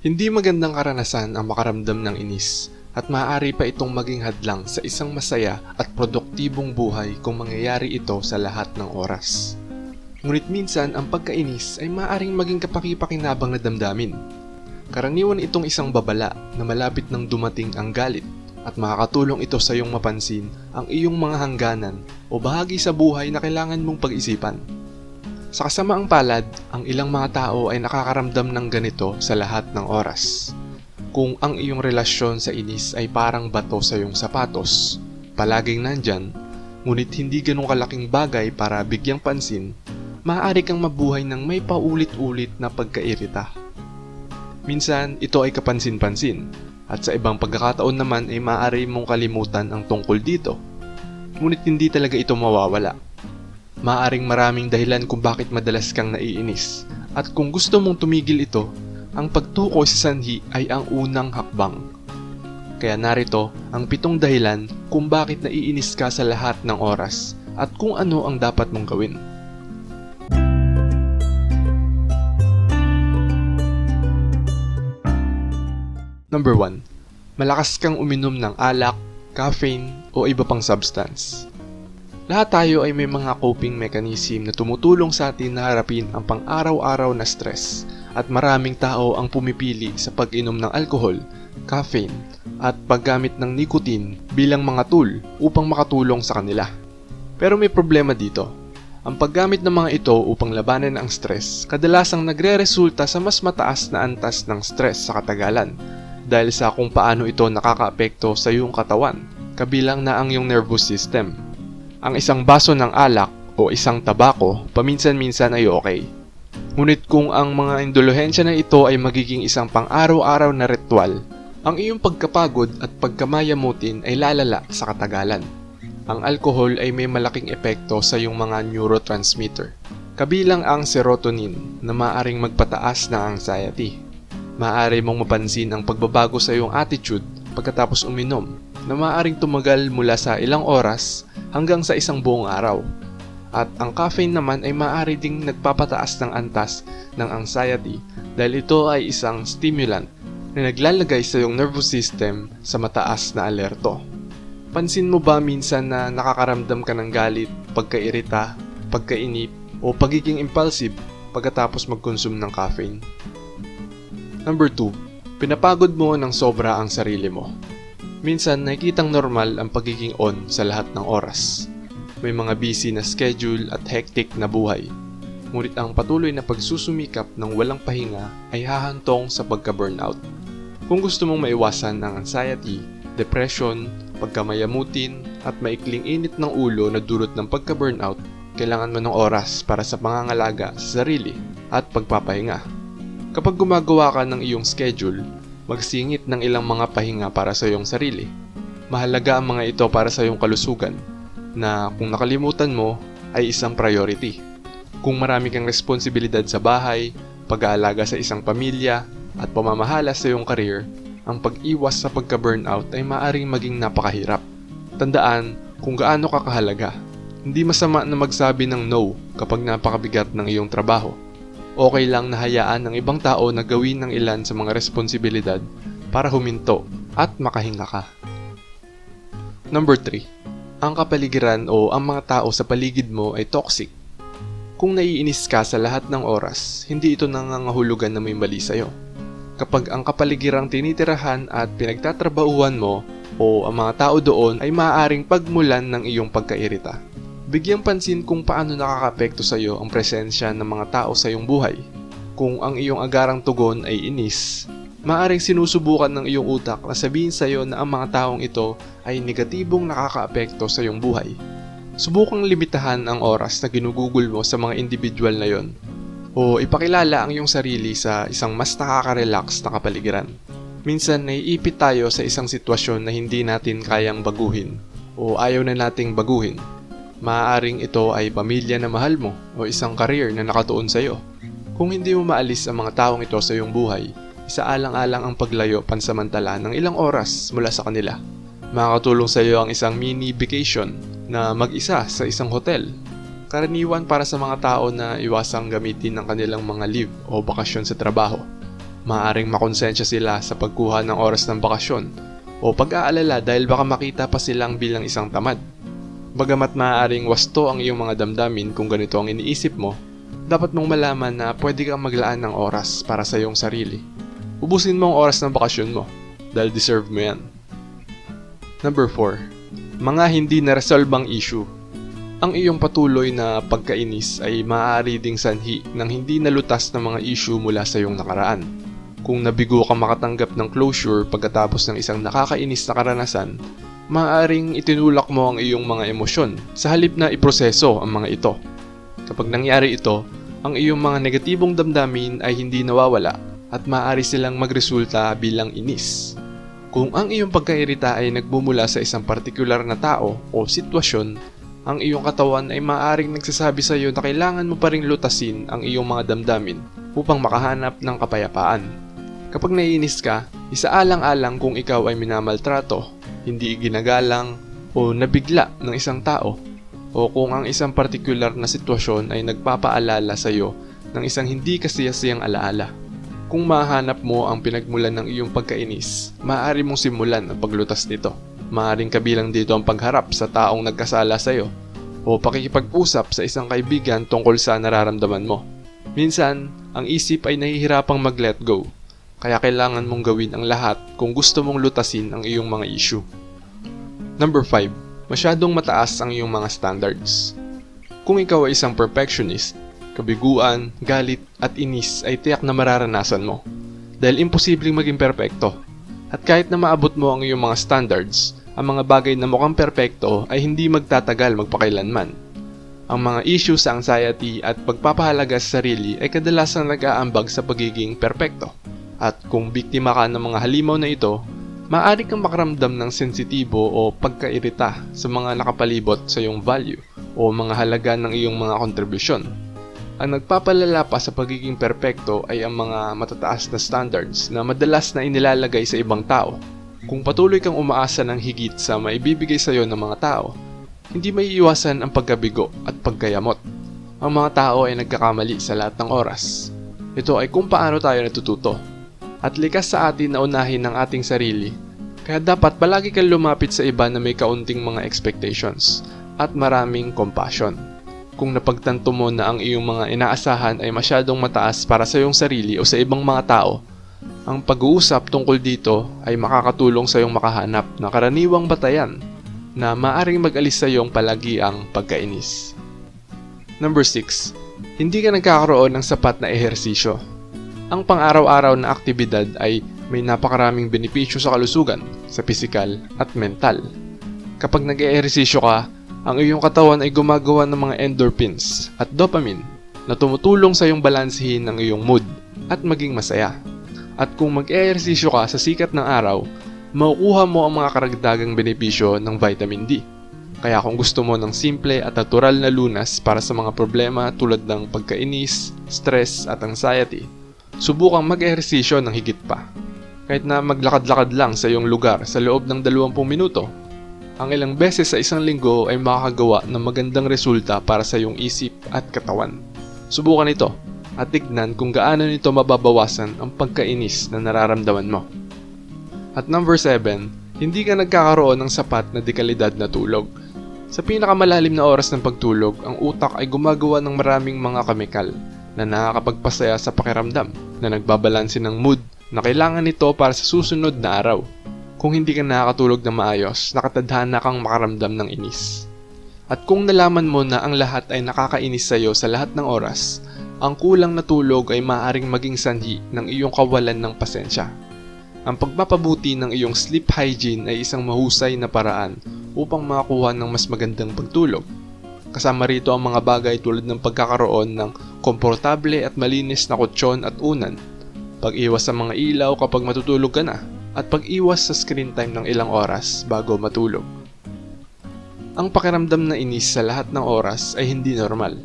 Hindi magandang karanasan ang makaramdam ng inis at maaari pa itong maging hadlang sa isang masaya at produktibong buhay kung mangyayari ito sa lahat ng oras. Ngunit minsan ang pagkainis ay maaaring maging kapaki-pakinabang na damdamin. Karaniwan itong isang babala na malapit nang dumating ang galit at makakatulong ito sa iyong mapansin ang iyong mga hangganan o bahagi sa buhay na kailangan mong pag-isipan. Sa kasamaang palad, ang ilang mga tao ay nakakaramdam ng ganito sa lahat ng oras. Kung ang iyong relasyon sa inis ay parang bato sa iyong sapatos, palaging nandyan, ngunit hindi ganong kalaking bagay para bigyang pansin, maaari kang mabuhay ng may paulit-ulit na pagkairita. Minsan, ito ay kapansin-pansin, at sa ibang pagkakataon naman ay maaari mong kalimutan ang tungkol dito. Ngunit hindi talaga ito mawawala. Maaring maraming dahilan kung bakit madalas kang naiinis. At kung gusto mong tumigil ito, ang pagtukoy sa sanhi ay ang unang hakbang. Kaya narito ang pitong dahilan kung bakit naiinis ka sa lahat ng oras at kung ano ang dapat mong gawin. Number 1. Malakas kang uminom ng alak, caffeine o iba pang substance. Lahat tayo ay may mga coping mechanism na tumutulong sa atin na harapin ang pang-araw-araw na stress at maraming tao ang pumipili sa pag-inom ng alcohol, caffeine at paggamit ng nicotine bilang mga tool upang makatulong sa kanila. Pero may problema dito. Ang paggamit ng mga ito upang labanan ang stress kadalasang nagre-resulta sa mas mataas na antas ng stress sa katagalan dahil sa kung paano ito nakakaapekto sa iyong katawan, kabilang na ang iyong nervous system. Ang isang baso ng alak o isang tabako paminsan-minsan ay okay. Ngunit kung ang mga indulhensya na ito ay magiging isang pang-araw-araw na ritual, ang iyong pagkapagod at pagkamayamutin ay lalala sa katagalan. Ang alcohol ay may malaking epekto sa iyong mga neurotransmitter, kabilang ang serotonin na maaring magpataas ng anxiety. Maaari mong mapansin ang pagbabago sa iyong attitude pagkatapos uminom na maaaring tumagal mula sa ilang oras hanggang sa isang buong araw. At ang caffeine naman ay maaari ding nagpapataas ng antas ng anxiety dahil ito ay isang stimulant na naglalagay sa iyong nervous system sa mataas na alerto. Pansin mo ba minsan na nakakaramdam ka ng galit, pagkairita, pagkainip, o pagiging impulsive pagkatapos mag-consume ng caffeine? Number 2. Pinapagod mo ng sobra ang sarili mo. Minsan nakikitang normal ang pagiging on sa lahat ng oras. May mga busy na schedule at hectic na buhay. Ngunit ang patuloy na pagsusumikap ng walang pahinga ay hahantong sa pagka-burnout. Kung gusto mong maiwasan ang anxiety, depression, pagkamayamutin at maikling init ng ulo na dulot ng pagka-burnout, kailangan mo ng oras para sa pangangalaga sa sarili at pagpapahinga. Kapag gumagawa ka ng iyong schedule, magsingit ng ilang mga pahinga para sa iyong sarili. Mahalaga ang mga ito para sa iyong kalusugan na kung nakalimutan mo ay isang priority. Kung marami kang responsibilidad sa bahay, pag-aalaga sa isang pamilya, at pamamahala sa iyong career, ang pag-iwas sa pagka-burnout ay maaaring maging napakahirap. Tandaan kung gaano ka kahalaga. Hindi masama na magsabi ng no kapag napakabigat ng iyong trabaho. Okay lang na hayaan ng ibang tao na gawin ng ilan sa mga responsibilidad para huminto at makahinga ka. Number 3. Ang kapaligiran o ang mga tao sa paligid mo ay toxic. Kung naiinis ka sa lahat ng oras, hindi ito nangangahulugan na may mali sa'yo. Kapag ang kapaligirang tinitirahan at pinagtatrabahuan mo o ang mga tao doon ay maaaring pagmulan ng iyong pagkairita. Bigyang pansin kung paano nakakapekto sa iyo ang presensya ng mga tao sa iyong buhay. Kung ang iyong agarang tugon ay inis, maaaring sinusubukan ng iyong utak na sabihin sa iyo na ang mga taong ito ay negatibong nakakaapekto sa iyong buhay. Subukang limitahan ang oras na ginugugol mo sa mga individual na yon o ipakilala ang iyong sarili sa isang mas nakaka-relax na kapaligiran. Minsan naiipit tayo sa isang sitwasyon na hindi natin kayang baguhin o ayaw na nating baguhin. Maaaring ito ay pamilya na mahal mo o isang career na nakatuon sa iyo. Kung hindi mo maalis ang mga taong ito sa iyong buhay, isaalang-alang ang paglayo pansamantala ng ilang oras mula sa kanila. Makakatulong sa iyo ang isang mini vacation na mag-isa sa isang hotel karaniwan para sa mga tao na iwasang gamitin ng kanilang mga leave o bakasyon sa trabaho. Maaring makonsensya sila sa pagkuha ng oras ng bakasyon o pag-aalala dahil baka makita pa silang bilang isang tamad. Bagamat maaaring wasto ang iyong mga damdamin kung ganito ang iniisip mo, dapat mong malaman na pwede kang maglaan ng oras para sa iyong sarili. Ubusin mo ang oras ng bakasyon mo dahil deserve mo yan. Number 4. Mga hindi naresolbang issue. Ang iyong patuloy na pagkainis ay maaari ding sanhi ng hindi nalutas na mga issue mula sa iyong nakaraan. Kung nabigo ka makatanggap ng closure pagkatapos ng isang nakakainis na karanasan, maaaring itinulak mo ang iyong mga emosyon sa halip na iproseso ang mga ito. Kapag nangyari ito, ang iyong mga negatibong damdamin ay hindi nawawala at maaari silang magresulta bilang inis. Kung ang iyong pagkairita ay nagmumula sa isang partikular na tao o sitwasyon, ang iyong katawan ay maaaring nagsasabi sa iyo na kailangan mo pa ring lutasin ang iyong mga damdamin upang makahanap ng kapayapaan. Kapag naiinis ka, isaalang-alang kung ikaw ay minamaltrato, hindi ginagalang, o nabigla ng isang tao, o kung ang isang partikular na sitwasyon ay nagpapaalala sa iyo ng isang hindi kasiyasiyang alaala. Kung mahanap mo ang pinagmulan ng iyong pagkainis, maaari mong simulan ang paglutas nito. Maaring kabilang dito ang pagharap sa taong nagkasala sa iyo o pakikipag-usap sa isang kaibigan tungkol sa nararamdaman mo. Minsan, ang isip ay nahihirapang mag-let go, kaya kailangan mong gawin ang lahat kung gusto mong lutasin ang iyong mga issue. Number 5. Masyadong mataas ang iyong mga standards. Kung ikaw ay isang perfectionist, kabiguan, galit at inis ay tiyak na mararanasan mo. Dahil imposibleng maging perpekto. At kahit na maabot mo ang iyong mga standards, ang mga bagay na mukhang perpekto ay hindi magtatagal magpakailanman. Ang mga issues sa anxiety at pagpapahalaga sa sarili ay kadalasang nag-aambag sa pagiging perpekto. At kung biktima ka ng mga halimaw na ito, maaari kang makaramdam ng sensitibo o pagkairita sa mga nakapalibot sa iyong value o mga halaga ng iyong mga kontribusyon. Ang nagpapalala pa sa pagiging perpekto ay ang mga matataas na standards na madalas na inilalagay sa ibang tao. Kung patuloy kang umaasa ng higit sa maibibigay sa iyo ng mga tao, hindi may iwasan ang pagkabigo at pagkayamot. Ang mga tao ay nagkakamali sa lahat ng oras. Ito ay kung paano tayo natututo. At likas sa atin na unahin ang ating sarili. Kaya dapat palagi kang lumapit sa iba na may kaunting mga expectations at maraming compassion kung napagtanto mo na ang iyong mga inaasahan ay masyadong mataas para sa iyong sarili o sa ibang mga tao, ang pag-uusap tungkol dito ay makakatulong sa iyong makahanap ng karaniwang batayan na maaring mag-alis sa iyong palagi ang pagkainis. Number 6. Hindi ka nagkakaroon ng sapat na ehersisyo. Ang pang-araw-araw na aktibidad ay may napakaraming benepisyo sa kalusugan, sa pisikal at mental. Kapag nag-ehersisyo ka, ang iyong katawan ay gumagawa ng mga endorphins at dopamine na tumutulong sa iyong balansehin ang iyong mood at maging masaya. At kung mag-ehersisyo ka sa sikat ng araw, makukuha mo ang mga karagdagang benepisyo ng vitamin D. Kaya kung gusto mo ng simple at natural na lunas para sa mga problema tulad ng pagkainis, stress at anxiety, subukang mag-ehersisyo ng higit pa. Kahit na maglakad-lakad lang sa iyong lugar sa loob ng 20 minuto, ang ilang beses sa isang linggo ay makakagawa ng magandang resulta para sa iyong isip at katawan. Subukan ito at tignan kung gaano nito mababawasan ang pagkainis na nararamdaman mo. At number 7, hindi ka nagkakaroon ng sapat na dekalidad na tulog. Sa pinakamalalim na oras ng pagtulog, ang utak ay gumagawa ng maraming mga kemikal na nakakapagpasaya sa pakiramdam na nagbabalanse ng mood na kailangan nito para sa susunod na araw. Kung hindi ka nakakatulog na maayos, nakatadhana kang makaramdam ng inis. At kung nalaman mo na ang lahat ay nakakainis sa iyo sa lahat ng oras, ang kulang na tulog ay maaaring maging sanhi ng iyong kawalan ng pasensya. Ang pagpapabuti ng iyong sleep hygiene ay isang mahusay na paraan upang makakuha ng mas magandang pagtulog. Kasama rito ang mga bagay tulad ng pagkakaroon ng komportable at malinis na kutsyon at unan, pag-iwas sa mga ilaw kapag matutulog ka na, at pag-iwas sa screen time ng ilang oras bago matulog. Ang pakiramdam na inis sa lahat ng oras ay hindi normal.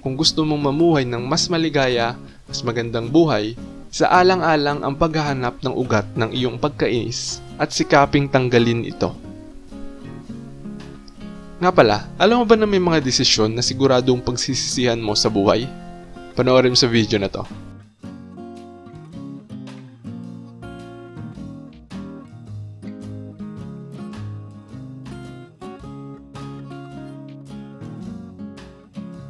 Kung gusto mong mamuhay ng mas maligaya, mas magandang buhay, sa alang-alang ang paghahanap ng ugat ng iyong pagkainis at sikaping tanggalin ito. Nga pala, alam mo ba na may mga desisyon na siguradong pagsisisihan mo sa buhay? Panoorin mo sa video na to.